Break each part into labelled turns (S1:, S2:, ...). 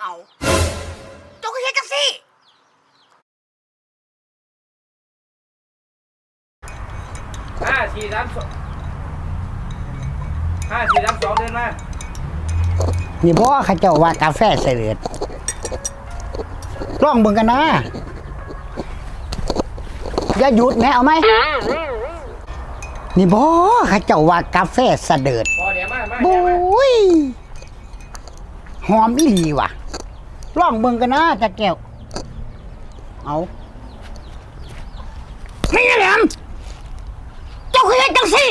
S1: เอาเจ้าก็เฮ็ดจังซี่
S2: ห้าสี่สามสองห้าสี่สามสองเดินมา
S1: นี่บ่เขาเจ้าว่ากาแฟเสด็จลองเบิ่งกันนะ อย่าหยุดแม่เอาไหม นี่บ่เขาเจ้าว่ากาแฟเสด็จ
S2: พอเดี๋ยวมามา
S1: บุ
S2: เดี๋ยวมา้
S1: ยหอมอีหลีว่ะ ลองเบิ่งกันนะจะแก้ว เอาไม่แหลมเจ้าเคยเฮ็ดจังซี่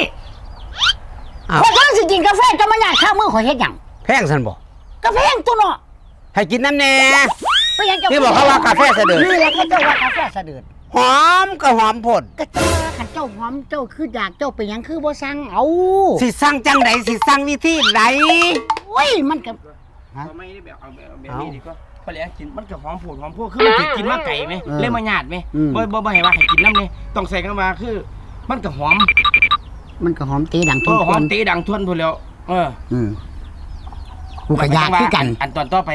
S3: อ้าว
S1: คนทั้งสิกินกาแฟเจะมาหยาดข้าวมือข่อยเฮ็ดหยัง
S3: แพงสันบอก
S1: กาแฟตัวเนาะ
S3: ให้กินน้ำแน่
S1: ไปหยังเจ้า
S3: นี่บอกเขาว่ากาแฟเสด็จ
S1: นี่แหละเขาเจ้าว่ากาแฟเสด็จ
S3: หอมก็หอมผด
S1: ก็เจ้าว่าขันเจ้าหอมเจ้าคืออยากเจ้าไปหยังคือบ่สั่งเอา
S3: สิสั่งจังไดสิสั่งวิธีใด
S1: โอ้ยมันก็ฮะ
S2: เอาไม่ได้แบบเอาแบบเอาแบบ
S3: เอานี้
S2: นี้ดีกว่า พอแล้วกินมันก็หอมผูดหอมพวกคือมันถือกินมาไก่ไหม
S1: เออ
S2: เล่มาหยาดไหม
S1: อืม
S2: บ่บ่บ่ให้ว่าให้กินน้ำเลยต้องใส่กันมาคือ มันก็หอม
S1: มันก็หอมตีดัง
S2: เอ
S1: ทุก
S2: อห
S1: ค
S2: อม
S1: น
S2: ตีดังทวนพูดแล้ว เออ
S1: อืมกูก็อยากคือกัน
S2: อันตอนต่อไป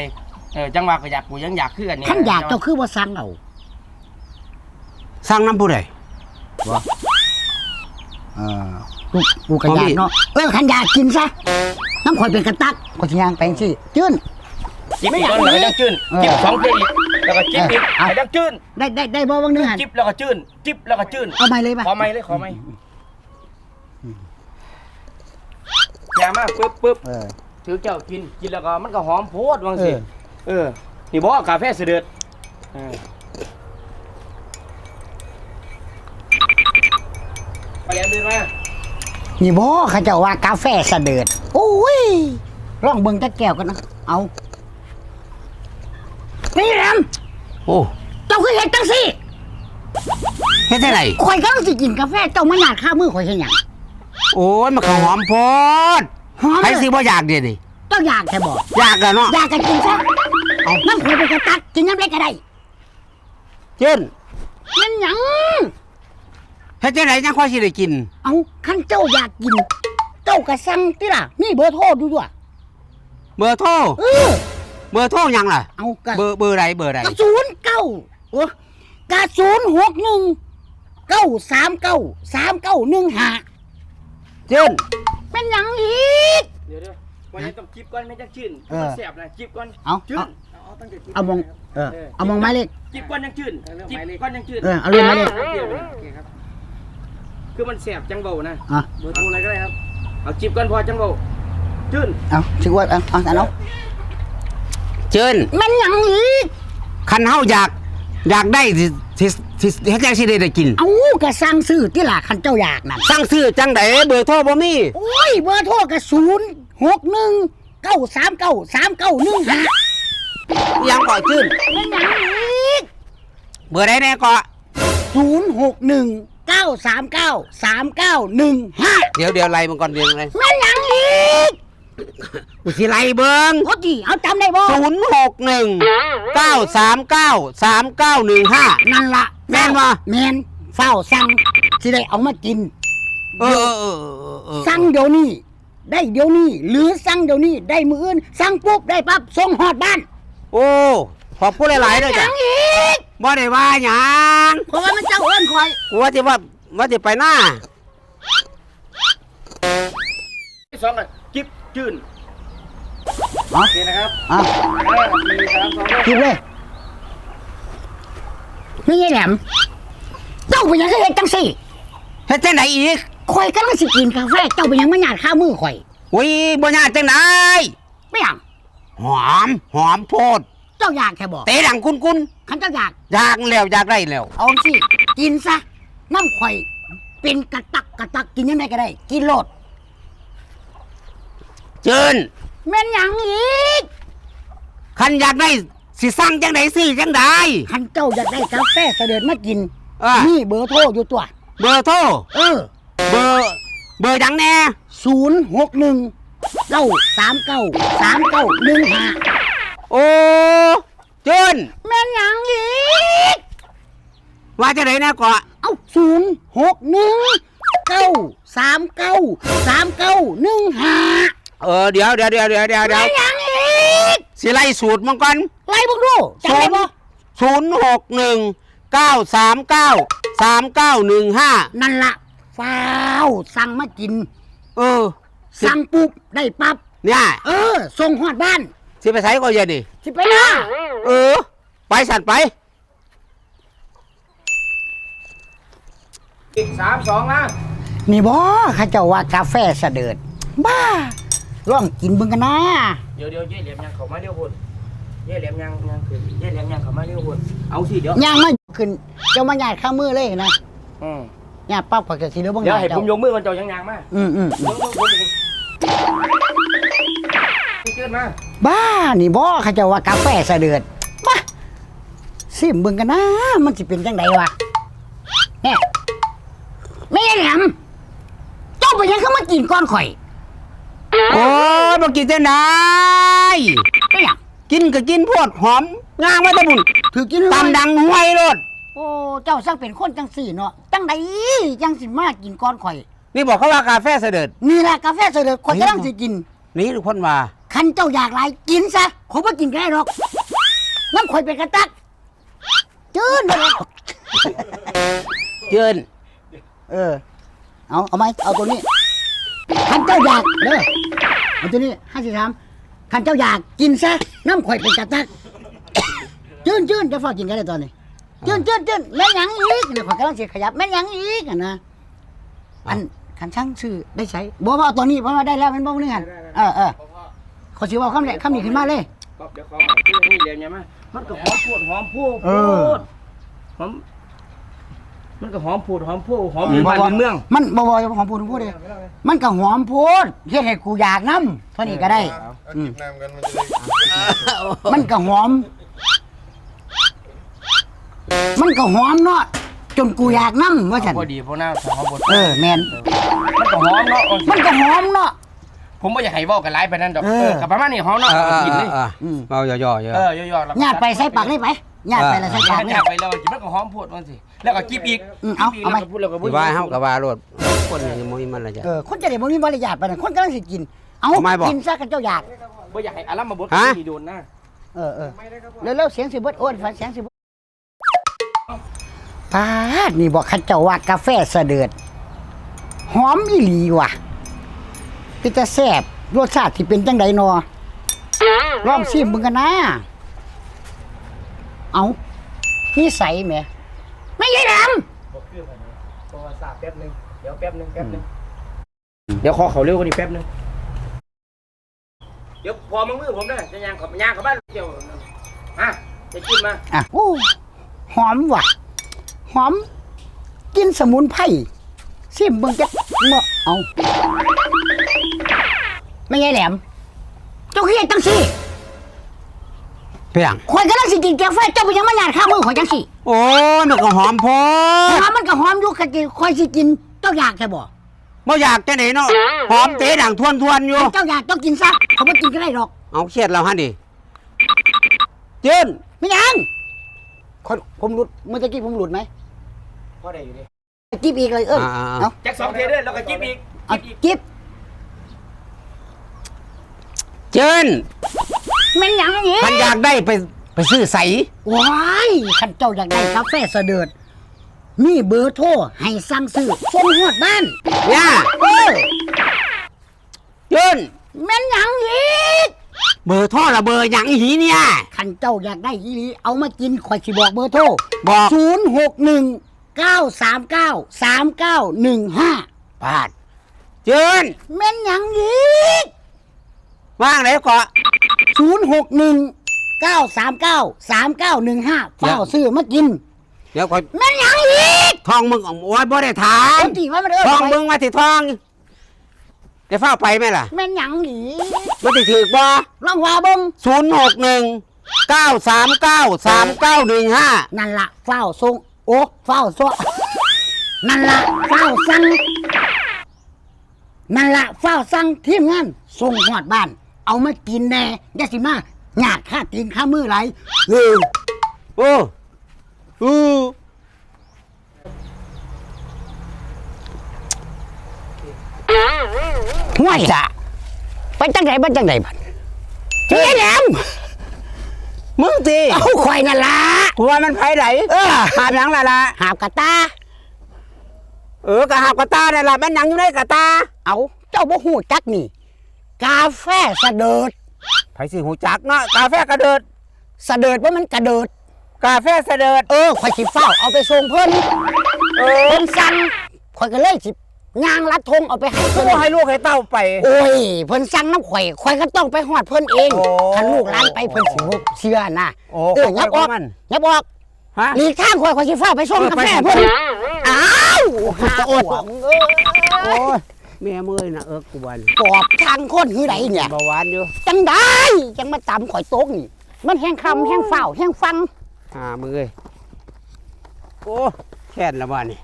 S2: เออจังหวะก็อยากกูยังอยากคืออันนี้
S1: ขันอยากเจ้าคือบ่สั่งเอา
S3: สั่งน้ำผู้ใด
S1: เออกูกูก็อยากเนาะเออขันอยากกินซะน้ำข่อยเป็นกระตักก็สิย่างไปจังซี่จื้น
S2: จิบอีกก้อนแล้วก็ยังจืน
S1: เออ
S2: จิบสองเพื่ออีกแล้วก็จิบอีก
S1: เอา
S2: แล้วยังจืน
S1: ได้ได้ได้บ่บางเนื้อหัน
S2: จิบแล้วก็จืนจิบแล้วก็จืน
S1: เอาใหม่เลยป่ะ
S2: ขอไม่เลยขอไม่อย่ามาปึ๊บปึ๊บ
S1: เออ
S2: ถือแก้วกินกินแล้วก็มันก็หอมโพดบางสิ
S1: เออ
S2: เออนี่บอกว่ากาแฟเสด็จเออไปเรียนเดินมา
S1: นี่บ่เขาเจ้าว่ากาแฟเสด็จโอ้ยลองเบิ่งจักแก้วกันนะเอา นี่แหลม
S3: โอ้
S1: เจ้าคือเฮ็ดจังซี่
S3: เฮ็ดจังได
S1: ข่อยกำลังสิกินกาแฟเจ้ามาหยาดข้าวมือข่อยเฮ็ดหยัง
S3: โอ้ยมันก็หอมโพด
S1: หอม
S3: ใคร
S1: เลย
S3: สิบ่อยากเดี๋ยวนี้
S1: เจ้าอยากแต่บอก
S3: อยากแล้วเนาะ
S1: อยากกันกินซะเอาน้ำข่อยไปกระตักกินน้ำเล็กก็ได้
S3: เจิ้น
S1: มันหยัง
S3: เฮ็ดจังไดจังค่อยสิได้กิน
S1: เอาคันเจ้าอยากกิน เจ้าก็สั่งติล่ะนี่เบอร์โทรดูด้วย
S3: เบอร์โทร
S1: เออ
S3: เบอร์โทรหยังล่ะ
S1: เอากะ
S3: เบอร์เบอร์ใดเบอร์ใด
S1: กะศูนย์เก้าโอ้กะศูนย์หกหนึ่งเก้าสามเก้าสามเก้าหนึ่งห้า
S3: เจิ้น
S1: เป็นหยังอีก
S2: เดี๋ยวเดี๋ยววันนี้ต้องจิบก่อนไม่จังชื่น
S1: เออ
S2: มันแสบนะจิบก่อน
S1: เอา
S2: ชื่
S1: เอา
S2: นเอาเอาตั้งแต่จิบ
S1: เอามองเออเอามองไม้เล็ก
S2: จิบก่อนยังชื่นจิบก่อนยังชื่น
S1: เออเอาเรื่องไม้เล็ก
S2: โอเคโอเคครับ คือมันแสบจังเบานะ
S1: อะ
S2: เบอร์โทรอะไรก็ได้ครับ เอาจิบก่อนพอจังเบาชื่น
S1: เอาชิว่าเอาเอาเอา เอา
S3: เจิ้น
S1: มันหยังอีก
S3: คันเฮาอยากอยากได้สิสิสิเฮ็ดจังสิได้ได้กิน
S1: เอากะสั่งซื้อที่ล่ะคันเจ้าอยากนั่น
S3: สั่งซื้อจังไดเบอร์โทรบ่มี
S1: โอ้ยเบอร์โทรกะศูนย์หกหนึ่งเก้าสามเก้าสามเก้าหนึ่งห้า
S3: ยังก่อชื่น
S1: เป็นหยังอีก
S3: เบอร์ใดแน่ก็
S1: ศูนย์หกหนึ่งเก้าสามเก้าสามเก้าหนึ่งห้า
S3: เดี๋ยวเดี๋ยวไล่มันก่อนเดี๋ยวไล่
S1: แม่นหยังอีก
S3: กูสิไล่เบิ่ง
S1: โอ้จีเอาจำได้บ่
S3: ศูนย์หกหนึ่งเก้าสามเก้าสามเก้าหนึ่งห้า
S1: นั่นละ
S3: แม่นบ่
S1: แม่นเฝ้าสั่งสิได้เอามากิน
S3: เออเออเออเออเออ
S1: สั่งเดี๋ยวนี้ ได้เดี๋ยวนี้ หรือสั่งเดี๋ยวนี้ ได้มืออื่น สั่งปุ๊บได้ปั๊บส่งฮอดบ้าน
S3: โอ้ขอบคุณหลายๆเลยจ้ะ
S1: หยังอีก
S3: บ่ได้ว่าหยัง
S1: เพราะว่ามันเจ้าเอิ้นคอย
S3: กูว่าจะว่าว่าจะไปหน้า
S2: สองกันจิบ ชื่น
S1: เอา
S2: โอเคนะครับ
S1: เอา
S2: ห้าสี่สามสอง
S1: คิดเลยนี่ไงแหลมเจ้าเป็นหยังก็เฮ็ดจังสี่
S3: เฮ็ดจังไดอีก
S1: คอยกำลังสิกินกาแฟเจ้าเป็นหยังมาหยาดข้าวมือข่อย
S3: อุ้ยบ่ยากจังได
S1: ไม่หยัง
S3: หอม หอมโพด
S1: เจ้าอยากแค่บอก
S3: เตะดังกุนกุน
S1: ขันเจ้าอยาก
S3: อยากแล้วอยากได้แล้ว
S1: เอาสิกินซะน้ำข่อยเป็นกระตักกระตักกินยังไงก็ได้ กินโลด
S3: เจิน
S1: แม่นหยังอีก
S3: คันอยากได้สิสั่งจังไดซื้อจังได
S1: ขันเจ้าอยากได้กาแฟเสด็จมากิน
S3: อะ
S1: นี่เบอร์โทรอยู่ตัว
S3: เบอร์โทร
S1: เออ
S3: เบอร์เบอร์หยังแน่
S1: ศูนย์หกหนึ่งเก้าสามเก้าสามเก้าหนึ่งห้า
S3: โอ้เจิน
S1: แม่นหยังอีก
S3: ว่าจะไหนนะก็
S1: เอาศูนย์หกหนึ่งเก้าสามเก้าสามเก้าหนึ่งห้า
S3: เออเดี๋ยวเดี๋ยวเดี๋ยวเดี๋ยวเดี๋ยวเดี๋
S1: แม่
S3: ยวน
S1: หยังอีก
S3: สิไล่สูตรมังก่อน
S1: ไล่เบิ่งดูจำได้บ่
S3: ศูนย์หกหนึ่งเก้าสามเก้าสามเก้าหนึ่งห้า
S1: นั่นล่ะฟ้าวสั่งมากิน
S3: เออ
S1: สั่งปุ๊บได้ปั๊บ
S3: เนี่ย
S1: เออส่งฮอดบ้าน
S3: สิไปใช้ก็เย็นดิ
S1: สิไปนะ
S3: เออ ไปสัตว์ไป
S2: อีกสามสองนะ
S1: นี่บ่เขาเจ้าว่ากาแฟเสดิร์ดบ้า ลองกินเบิ่งกันนะ
S2: เดี๋ยวเดี๋ยวเย่เหลี่ยมยังเขามาเร็วคนเย่เหลี่ยมยังยังคือเย่เหลี่ยมยังเขามาเร็วคนเอาสิเดี๋ยว
S1: ย่างมาขึ้นเจ้ามาหยาดข้างมือเลยนะ
S2: อืม
S1: หยาดปั๊บก็จะสิเหลือเบิ่ง
S2: เดี๋ยวให้
S1: น้า
S2: ผมย
S1: เจ้าก
S2: มือมันเจ้ายังยังมา
S1: อืมอืม
S2: ยกมือผมเองพี่เกินมา
S1: บ้านี่บ่เขาเจ้าว่ากาแฟเสดิร์ดบ้าซิมเบิ่งกันนะมันสิเป็นจังไดวะเนี่ยแม่แหลมเจ้าไปยังเขามากินก้อนข่อย
S3: โอ้ยมากินจะไหน
S1: ไปหยัง
S3: กินก็กินโพดหอมงางไว้ตะบุญ
S1: ถือกิน
S3: ตามดังห้วยรถ
S1: โอ้เจ้าสังเป็นคนจังสี่เนาะจังไดจังสิมากินก้อนข่อย
S3: นี่บอกเขาว่ากาแฟเสด็จ
S1: นี่แหละกาแฟเสด็จข่อยกำลังสิกิน
S3: นี่ทุกคนว่า
S1: คันเจ้าอยากไรกินซะขอยบ่กินก็ได้หรอกน้ำข่อยเป็นกระตักจืดไปเลย
S3: เจิน
S1: เออ เอาเอาไหมเอาตัวนี้คันเจ้าอยากเด้อ เอาตัวนี้ห้าสิบสามคันเจ้าอยากกินซะน้ำข่อยเป็นกระตักจืดจืดจะฝากกินกันได้ตอนนี้จืดจืดจืดแม่นหยังอีกเนี่ยข่อยกำลังสิขยับแม่นหยังอีกอะนะอันขันช่างชื่อได้ใช้บอกว่าเอาตัวนี้เพราะว่าได้แล้วแมันบอกนี่หันเออเออขอสิบอกคำแรกคำนี้ขึ้นมาเลย
S2: ก็เดี๋ยวขอมาพี่นี่เหลี่ยมยังมามันก็หอมพูดหอมพูด
S1: เออ
S2: หอม มันก็หอมพูดหอมพูดหอมอยู่บ้านเป็นเมือง
S1: มันบ่บ่หอมพูดพูดเลยมันก็หอมพูดเฮ็ดให้กูอยากน้ำเท่านี้ก็ได้
S4: เอาจิบน้ำกันมันจะได้
S1: มันก็หอม มันก็หอมเนาะจนกูอยากน้ำว่าฉัน
S2: พอดีพอหน้าหอมพูด
S1: เออแมน
S2: มันก็หอมเนาะ
S1: มันก็หอมเนาะ
S2: ผมไม่อยากให้เว้ากันหลายไปนั่นดอก
S1: เออ
S2: เออกับประมาณนี้หอมเนาะ
S3: เออเออ
S2: กินเลย
S3: เออ
S1: อืม
S3: เบาย่อๆเยอะ
S2: เออย่อๆแล้ว
S1: ญาติไปใส่ปากเลยไป ญาติไปแล้วใส่ปากเลย
S2: ญาติไปแล้วกินมันก็หอมพูดมันสิ แล้วก็กิบอีก
S1: อืมเอา
S2: กิบก
S1: เอาไหม
S2: แล้วก็พูดแล้วก็พูด
S3: สิว่าเฮากับว่ารถคนนี่มันมีมันละจ้ะ
S1: เออคนจะได้บ่มีมารยาทปานนั้นคนกำลังสิกิน เอา
S3: ทำไมบอก
S1: กินซะกันเจ้าอยาก
S2: บ่อยากให้อารัมมาบด
S3: ฮะ
S2: ที่โดนหน้า
S1: เออเออแล้วแล้วเสียงสิเบิดโอ้ยฟังเสียงสิเบิดปาดนี่บอกขันเจ้าว่ากาแฟเสดือดหอมอีหลีว่ะเป็นจะแซ่บรสชาติที่เป็นจังไดนอลองชิมมึงกันนะ เอานี่ใสแหมไม่ใช่ด
S2: บอกคือไปนะโทรศัพท์แป๊บนึงเดี๋ยวแป๊บนึงแป๊บนึงเดี๋ยวขอเขาเร็วกว่านี้แป๊บนึงเดี๋ยวพอมึงมือผมเด้อจะยางเขับยางเขับบ้านเกี่ยวฮะจะกินมาำ
S1: อะโอ้หอมว่ะ หอมกินสมุนไพรชิมมึงจะเมื่อเอาไม่ใช่แหลมเจ้าเฮียจังสิ
S3: เพียง
S1: ข่อยกำลังสิกินกาแฟเจ้าไปยังมาหยาดข้าวมือข่อยจังสิ
S3: โอ้ยมันก็หอมโพ
S1: ห
S3: ด
S1: อมมันก็หอมอยู่กะกินข่อยสิกินเจ้าอยากใช่บ่
S3: บ่อยากจะไหนเนาะหอมเตะดังทวนทวนๆอยู่
S1: เจ้าอยากเจ้ากินซะเขาบ่กินก็ได้หรอก
S3: เอาเครียดแล้วฮะดิเจิน
S1: ไม่ยังคนผมหลุดเมื่อตะกี้ผมหลุดไหม
S2: พอได้อยู่ดิ
S1: จิบอีกเลยเออเอา
S2: จักสองเทเด้อแล้วก็กิบอีก
S1: เอา
S2: กิบอีก
S1: จิบ
S3: เจิน
S1: แม่นหยังอีก
S3: มันอยากได้ไปไปซื้อใส
S1: ว้ายคันเจ้าอยากได้กาแฟเสดิร์ดมีเบอร์โทรให้สั่งซื้อส่งฮอดบ้าน
S3: เนี่ย
S1: เออ
S3: เจิน
S1: แม่นหยังอีก
S3: เบอร์โทรละเบอร์หยังอีหีเนี่ย
S1: คันเจ้าอยากได้อีหลีเอามากินข่อยสิบอกเบอร์โทร
S3: บอก
S1: ศูนย์หกหนึ่งเก้าสามเก้าสามเก้าหนึ่งห้า
S3: ปาดเจิน
S1: แม่นหยังอีก
S3: ว่างไหนก็
S1: ศูนย์หกหนึ่งเก้าสามเก้าสามเก้าหนึ่งห้าเฝ้าซื้อมากิน
S3: เดี๋ยวคอย
S1: แม่นหยังอีก
S3: ทองมึงโอ้ยบ่ได้ถาม
S1: คนที่ว่ามันเออ
S3: ทอง
S1: ไป
S3: มึงมาที่ทองเดี๋ยวเฝ้าไปไหมล่ะ
S1: แม่นหยังอีก
S3: มันติถือบ่
S1: ลองว่าเบิ่ง
S3: ศูนย์หกหนึ่งเก้าสามเก้าสามเก้าหนึ่งห้า
S1: นั่นละเฝ้าส่งโอ้เฝ้าซัวนั่นละเฝ้าสั่งนั่นละเฝ้าสั่งทีมงานส่งหอดบ้าน เอามากินแน่อยาสิมาหยาดข้าตีนข้ามือไหลเออ
S3: โอ้โอ้
S1: ห่วยจ้ะไปจังไดไปจังไดบัดเจ๊แหลม
S3: มึงตี
S1: เอาข่อยนั่นล่ะ
S3: กูว่ามันไผไหน
S1: เออ
S3: หาบหยังล่ะล่ะ
S1: หาบกระตา
S3: เออกะหาบกระตาเนี่ยล่ะแม่นหยังอยู่ในกระตา
S1: เอาเจ้าบ่ฮู้จักนี่ กาแฟเสดิร์ด
S3: ไผสิหูจักเนาะกาแฟกระเดิด
S1: เสดิร์ดว่ามันกระเดิด
S3: กาแฟเสด็จ
S1: เออข่อยสิเฝ้าเอาไปส่งเพิ่น
S3: เออ
S1: เพิ่นสั่งข่อยก็เลยสิย่างลัดธงเอาไปให้
S3: กู
S1: เพิ่น
S3: บ่ให้ลูกให้เต้าไป
S1: โอ้ยเพิ่นสั่งน้ำข่อยข่อยก็ต้องไปฮอดเพิ่นเอง
S3: โอ้
S1: คันลูกหลานไปเพิ่นสิบ่เชื่อนะ
S3: โอ้
S1: เออยับออก
S3: ของมัน
S1: ยับออก
S3: ฮะ
S1: หลีกทางข่อยข่อยสิเฝ้าไปส่ง
S3: เออกา
S1: แฟ
S3: ไป
S1: เพิ่นอ้าวหา
S3: โอ้
S1: โอ้
S3: ย
S1: เอ้ย
S3: โอ้ย แม่เมื่อยนะเอิกกูวัน
S1: ปอบทางคนหือใดเนี่ย
S3: เบาหวานอยู่
S1: จังได้จังมาตำข่อยโต๊กนี่ มันแห้งคำแห้งเฝ้าแห้งฟัง
S3: อ่ามือเอ้ยโอ้แค่นละบ้านี่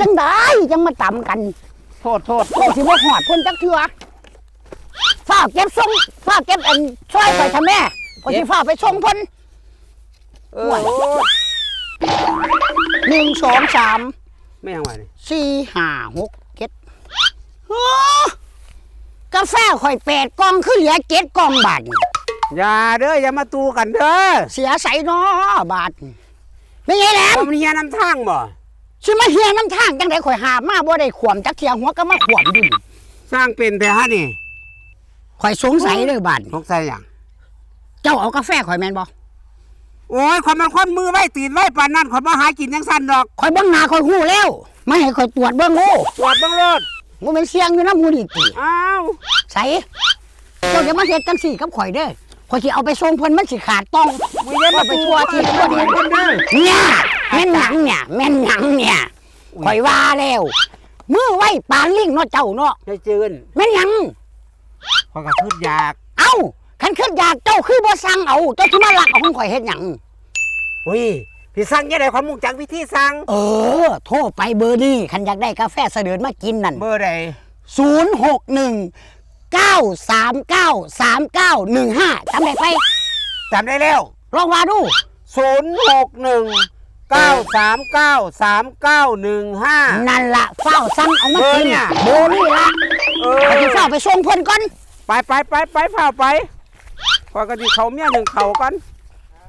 S1: จังได้จังมาตำกัน
S3: โทษโทษ
S1: โอ้สิบ่หอดเพิ่นจักเทื่อฝ้าเก็บส่งฝ้าเก็บอันช่วยข่อยทำแม่ข่อยสิฝ้าไปส่งเพิ่น
S3: เออโอ้ย
S1: หนึ่งสองสาม
S3: ไม่ยังไงนี่
S1: สี่ห้าหกเจ็ด โอ้กาแฟข่อยแปดกล่องคือเหลือเจ็ดกล่องบาทนี่
S3: อย่าเด้ออย่ามาตูกันเด้อ
S1: เสียใสเนาะบาทนี่ไม่ไงแหลม
S3: ผมเฮียนำทางบ่
S1: สิมาเฮียน้ำทางจังไดข่อยหาบมาบ่ได้ขวมจักเทียหัวก็มาขวมดิ
S3: สร้างเป็นแต่ฮะนี่
S1: ข่อยสงสัยเลยบาทนี่
S3: สงสัยหยัง
S1: เจ้าเอากาแฟข่อยแม่นบ่
S3: โอ้ยคนมันคนมือไว้ตีนไว้ปานนั้นคนมาหากินยังสั้นดอก
S1: ข่อยเบิ่งหน้าข่อยหู้แล้วมาให้ข่อยตรวจเบิ่งโอ้
S3: ตรวจเบิ่งรถ
S1: บ่แม่นเสียงอยู่นำหมู่นี่ติ
S3: อ้าว
S1: ใส่เจ้าอย่ามาเฮ็ดจังซี่กับข่อยเด้อข่อยสิเอาไปส่งเพิ่นมันสิขาดต้อง
S3: มึงอย่ามา
S1: ไป
S3: ตู
S1: ทั่วที่ทั่วดี
S3: คนเด้อ
S1: เนี่ยแม่นหยังเนี่ยแม่นหยังเนี่ยข่อยว่าแล้วมือไว้ปานลิงเนาะเจ้าเนาะ
S3: ใจจืน
S1: แม่นหยัง
S3: พอยก็ขึ้นอยาก
S1: เอ้าคันขึ้นอยากเจ้าคือบ่สั่งเอาเจ้าสิมาลักเอาของข่อยเฮ็ดหยัง
S3: อุ้ย พี่สั่งยังไงความมุ่งจักวิธีสั่ง
S1: เออ โทรไปเบอร์นี้คันอยากได้กาแฟเสด็จมากินนั่น
S3: เบอร์ใด
S1: ศูนย์หกหนึ่งเก้าสามเก้าสามเก้าหนึ่งห้าจำได้ไป
S3: จำได้แล้ว
S1: ลองว่าดู
S3: ศูนย์หกหนึ่งเก้าสามเก้าสามเก้าหนึ่งห้า
S1: นั่นละเฝ้าซ้ำเอามากิน
S3: เบอร์เนี่ย
S1: เบอร์นี่ละ
S3: เอ
S1: ไป
S3: อ
S1: ที่เฝ้าไปส่งเพิ่นก่อน
S3: ไปไปไปไปเฝ้าไปพอยก็ที่เขาเมียหนึ่งเขากัน